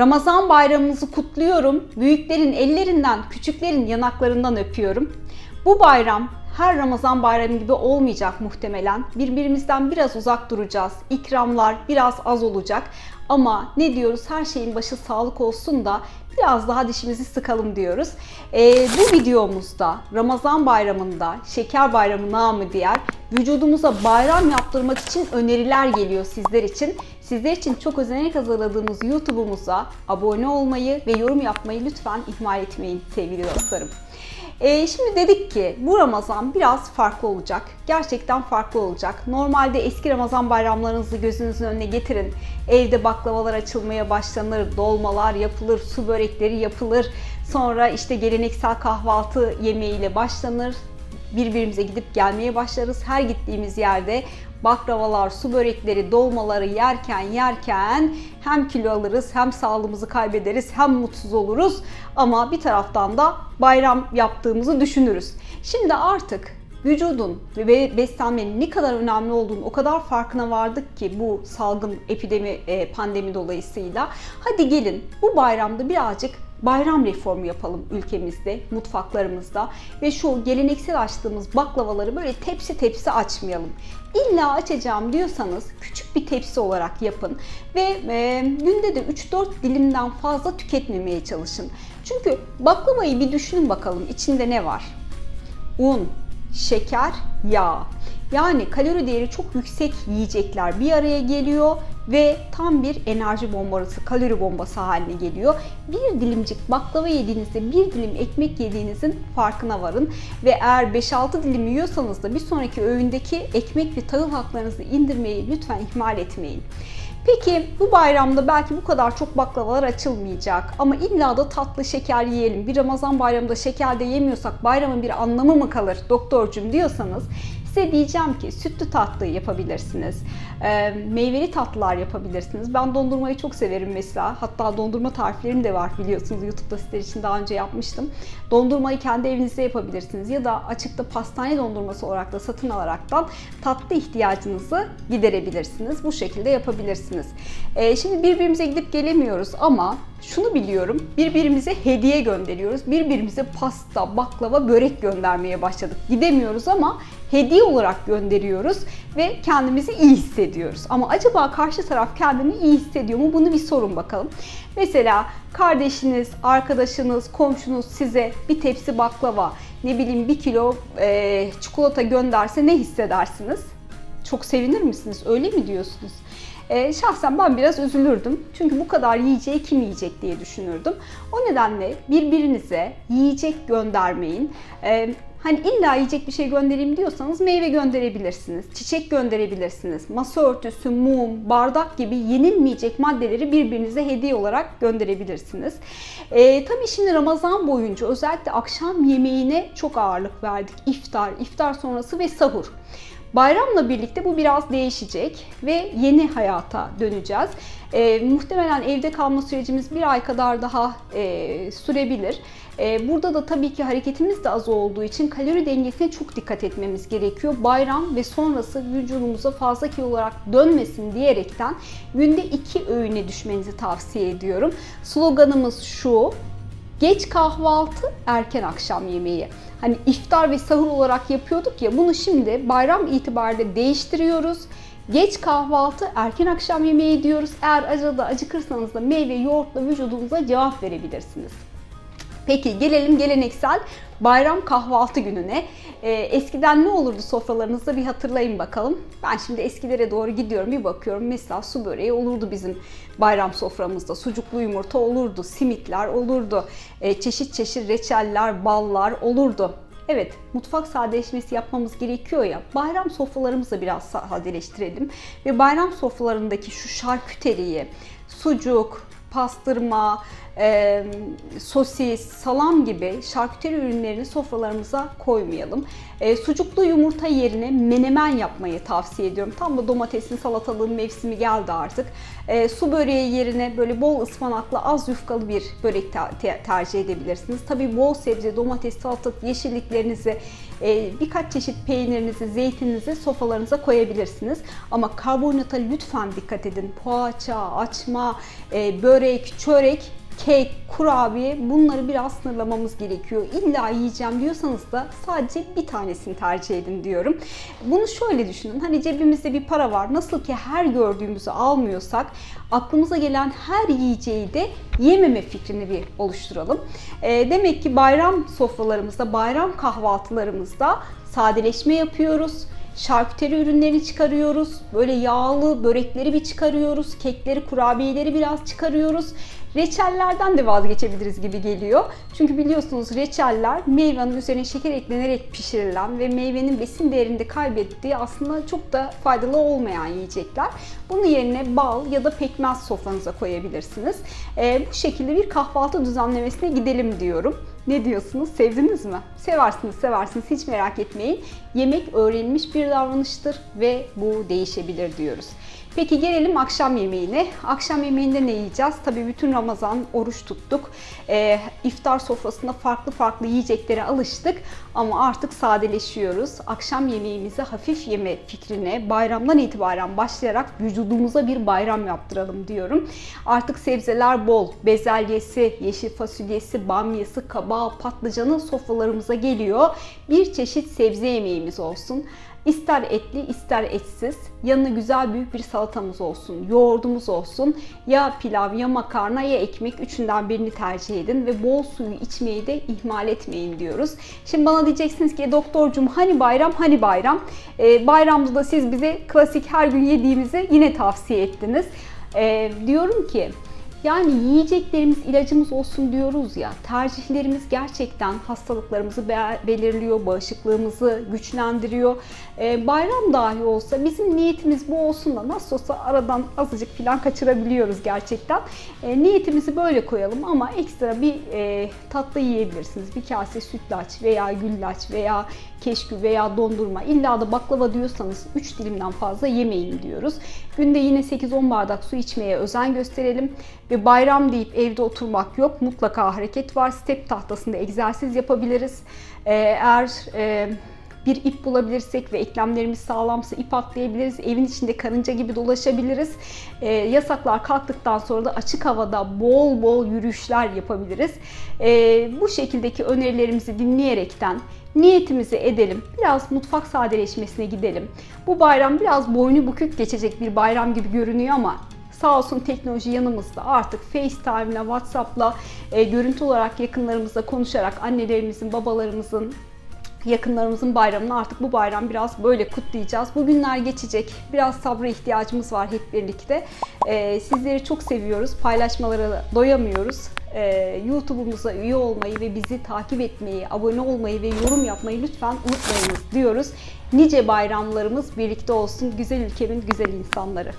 Ramazan bayramımızı kutluyorum. Büyüklerin ellerinden, küçüklerin yanaklarından öpüyorum. Bu bayram her Ramazan bayramı gibi olmayacak muhtemelen. Birbirimizden biraz uzak duracağız. İkramlar biraz az olacak. Ama ne diyoruz? Her şeyin başı sağlık olsun da biraz daha dişimizi sıkalım diyoruz. Ee, bu videomuzda Ramazan bayramında, şeker bayramı namı diğer vücudumuza bayram yaptırmak için öneriler geliyor sizler için. Sizler için çok özenerek hazırladığımız YouTube'umuza abone olmayı ve yorum yapmayı lütfen ihmal etmeyin sevgili dostlarım. Ee, şimdi dedik ki bu Ramazan biraz farklı olacak. Gerçekten farklı olacak. Normalde eski Ramazan bayramlarınızı gözünüzün önüne getirin. Evde baklavalar açılmaya başlanır, dolmalar yapılır, su börekleri yapılır. Sonra işte geleneksel kahvaltı yemeğiyle başlanır. Birbirimize gidip gelmeye başlarız. Her gittiğimiz yerde baklavalar, su börekleri, dolmaları yerken yerken hem kilo alırız, hem sağlığımızı kaybederiz, hem mutsuz oluruz. Ama bir taraftan da bayram yaptığımızı düşünürüz. Şimdi artık vücudun ve beslenmenin ne kadar önemli olduğunu o kadar farkına vardık ki bu salgın epidemi e, pandemi dolayısıyla. Hadi gelin bu bayramda birazcık bayram reformu yapalım ülkemizde, mutfaklarımızda ve şu geleneksel açtığımız baklavaları böyle tepsi tepsi açmayalım. İlla açacağım diyorsanız küçük bir tepsi olarak yapın ve e, günde de 3-4 dilimden fazla tüketmemeye çalışın. Çünkü baklavayı bir düşünün bakalım içinde ne var? Un, şeker, yağ. Yani kalori değeri çok yüksek yiyecekler bir araya geliyor ve tam bir enerji bombası, kalori bombası haline geliyor. Bir dilimcik baklava yediğinizde bir dilim ekmek yediğinizin farkına varın. Ve eğer 5-6 dilim yiyorsanız da bir sonraki öğündeki ekmek ve tahıl haklarınızı indirmeyi lütfen ihmal etmeyin. Peki bu bayramda belki bu kadar çok baklavalar açılmayacak ama illa da tatlı şeker yiyelim. Bir Ramazan bayramında şeker de yemiyorsak bayramın bir anlamı mı kalır doktorcum diyorsanız Size diyeceğim ki sütlü tatlı yapabilirsiniz. E, meyveli tatlılar yapabilirsiniz. Ben dondurmayı çok severim mesela. Hatta dondurma tariflerim de var biliyorsunuz. YouTube'da sizler için daha önce yapmıştım. Dondurmayı kendi evinizde yapabilirsiniz. Ya da açıkta pastane dondurması olarak da satın alaraktan tatlı ihtiyacınızı giderebilirsiniz. Bu şekilde yapabilirsiniz. E, şimdi birbirimize gidip gelemiyoruz ama şunu biliyorum. Birbirimize hediye gönderiyoruz. Birbirimize pasta, baklava, börek göndermeye başladık. Gidemiyoruz ama hediye olarak gönderiyoruz ve kendimizi iyi hissediyoruz. Ama acaba karşı taraf kendini iyi hissediyor mu? Bunu bir sorun bakalım. Mesela kardeşiniz, arkadaşınız, komşunuz size bir tepsi baklava, ne bileyim bir kilo e, çikolata gönderse ne hissedersiniz? Çok sevinir misiniz? Öyle mi diyorsunuz? E, şahsen ben biraz üzülürdüm. Çünkü bu kadar yiyeceği kim yiyecek diye düşünürdüm. O nedenle birbirinize yiyecek göndermeyin. E, Hani illa yiyecek bir şey göndereyim diyorsanız meyve gönderebilirsiniz, çiçek gönderebilirsiniz, masa örtüsü, mum, bardak gibi yenilmeyecek maddeleri birbirinize hediye olarak gönderebilirsiniz. Ee, tabii şimdi Ramazan boyunca özellikle akşam yemeğine çok ağırlık verdik. İftar, iftar sonrası ve sahur. Bayramla birlikte bu biraz değişecek ve yeni hayata döneceğiz. E, muhtemelen evde kalma sürecimiz bir ay kadar daha e, sürebilir. E, burada da tabii ki hareketimiz de az olduğu için kalori dengesine çok dikkat etmemiz gerekiyor. Bayram ve sonrası vücudumuza fazla kilo olarak dönmesin diyerekten günde iki öğüne düşmenizi tavsiye ediyorum. Sloganımız şu, Geç kahvaltı, erken akşam yemeği. Hani iftar ve sahur olarak yapıyorduk ya bunu şimdi bayram itibariyle değiştiriyoruz. Geç kahvaltı, erken akşam yemeği diyoruz. Eğer acıda acıkırsanız da meyve, yoğurtla vücudunuza cevap verebilirsiniz. Peki gelelim geleneksel bayram kahvaltı gününe. Ee, eskiden ne olurdu sofralarınızda bir hatırlayın bakalım. Ben şimdi eskilere doğru gidiyorum bir bakıyorum. Mesela su böreği olurdu bizim bayram soframızda. Sucuklu yumurta olurdu, simitler olurdu. Ee, çeşit çeşit reçeller, ballar olurdu. Evet, mutfak sadeleşmesi yapmamız gerekiyor ya. Bayram sofralarımızı biraz sadeleştirelim. Ve bayram sofralarındaki şu şarküteriyi, sucuk, pastırma, e, sosis, salam gibi şarküteri ürünlerini sofralarımıza koymayalım. E, sucuklu yumurta yerine menemen yapmayı tavsiye ediyorum. Tam da domatesin salatalığın mevsimi geldi artık. E, su böreği yerine böyle bol ıspanaklı az yufkalı bir börek te- te- tercih edebilirsiniz. Tabii bol sebze, domates, salatalık, yeşilliklerinizi, e, birkaç çeşit peynirinizi, zeytininizi sofralarınıza koyabilirsiniz. Ama karbonata lütfen dikkat edin. Poğaça, açma, e, börek, çörek kek, kurabiye bunları biraz sınırlamamız gerekiyor. İlla yiyeceğim diyorsanız da sadece bir tanesini tercih edin diyorum. Bunu şöyle düşünün. Hani cebimizde bir para var. Nasıl ki her gördüğümüzü almıyorsak aklımıza gelen her yiyeceği de yememe fikrini bir oluşturalım. E, demek ki bayram sofralarımızda, bayram kahvaltılarımızda sadeleşme yapıyoruz şarküteri ürünlerini çıkarıyoruz. Böyle yağlı börekleri bir çıkarıyoruz. Kekleri, kurabiyeleri biraz çıkarıyoruz. Reçellerden de vazgeçebiliriz gibi geliyor. Çünkü biliyorsunuz reçeller meyvenin üzerine şeker eklenerek pişirilen ve meyvenin besin değerini de kaybettiği aslında çok da faydalı olmayan yiyecekler. Bunun yerine bal ya da pekmez sofranıza koyabilirsiniz. Ee, bu şekilde bir kahvaltı düzenlemesine gidelim diyorum. Ne diyorsunuz? Sevdiniz mi? Seversiniz, seversiniz. Hiç merak etmeyin. Yemek öğrenilmiş bir davranıştır ve bu değişebilir diyoruz. Peki gelelim akşam yemeğine. Akşam yemeğinde ne yiyeceğiz? Tabii bütün Ramazan oruç tuttuk. Ee, iftar sofrasında farklı farklı yiyeceklere alıştık ama artık sadeleşiyoruz. Akşam yemeğimizi hafif yeme fikrine bayramdan itibaren başlayarak vücudumuza bir bayram yaptıralım diyorum. Artık sebzeler bol, bezelyesi, yeşil fasulyesi, bamyası, kabağı, patlıcanı sofralarımıza geliyor. Bir çeşit sebze yemeğimiz olsun. İster etli ister etsiz yanına güzel büyük bir salatamız olsun, yoğurdumuz olsun. Ya pilav ya makarna ya ekmek üçünden birini tercih edin ve bol suyu içmeyi de ihmal etmeyin diyoruz. Şimdi bana diyeceksiniz ki doktorcum hani bayram hani bayram. Ee, bayramda da siz bize klasik her gün yediğimizi yine tavsiye ettiniz. Ee, diyorum ki yani yiyeceklerimiz ilacımız olsun diyoruz ya, tercihlerimiz gerçekten hastalıklarımızı be- belirliyor, bağışıklığımızı güçlendiriyor. Ee, bayram dahi olsa bizim niyetimiz bu olsun da nasıl olsa aradan azıcık falan kaçırabiliyoruz gerçekten. Ee, niyetimizi böyle koyalım ama ekstra bir e, tatlı yiyebilirsiniz. Bir kase sütlaç veya güllaç veya keşkü veya dondurma illa da baklava diyorsanız 3 dilimden fazla yemeyin diyoruz. Günde yine 8-10 bardak su içmeye özen gösterelim ve bayram deyip evde oturmak yok. Mutlaka hareket var. Step tahtasında egzersiz yapabiliriz. Ee, eğer e, bir ip bulabilirsek ve eklemlerimiz sağlamsa ip atlayabiliriz. Evin içinde karınca gibi dolaşabiliriz. Ee, yasaklar kalktıktan sonra da açık havada bol bol yürüyüşler yapabiliriz. Ee, bu şekildeki önerilerimizi dinleyerekten niyetimizi edelim. Biraz mutfak sadeleşmesine gidelim. Bu bayram biraz boynu bükük geçecek bir bayram gibi görünüyor ama Sağ olsun teknoloji yanımızda artık FaceTime'la, WhatsApp'la e, görüntü olarak yakınlarımızla konuşarak annelerimizin, babalarımızın, yakınlarımızın bayramını artık bu bayram biraz böyle kutlayacağız. Bu günler geçecek. Biraz sabra ihtiyacımız var hep birlikte. Ee, sizleri çok seviyoruz. Paylaşmalara doyamıyoruz. Ee, YouTube'umuza üye olmayı ve bizi takip etmeyi, abone olmayı ve yorum yapmayı lütfen unutmayınız diyoruz. Nice bayramlarımız birlikte olsun. Güzel ülkemin güzel insanları.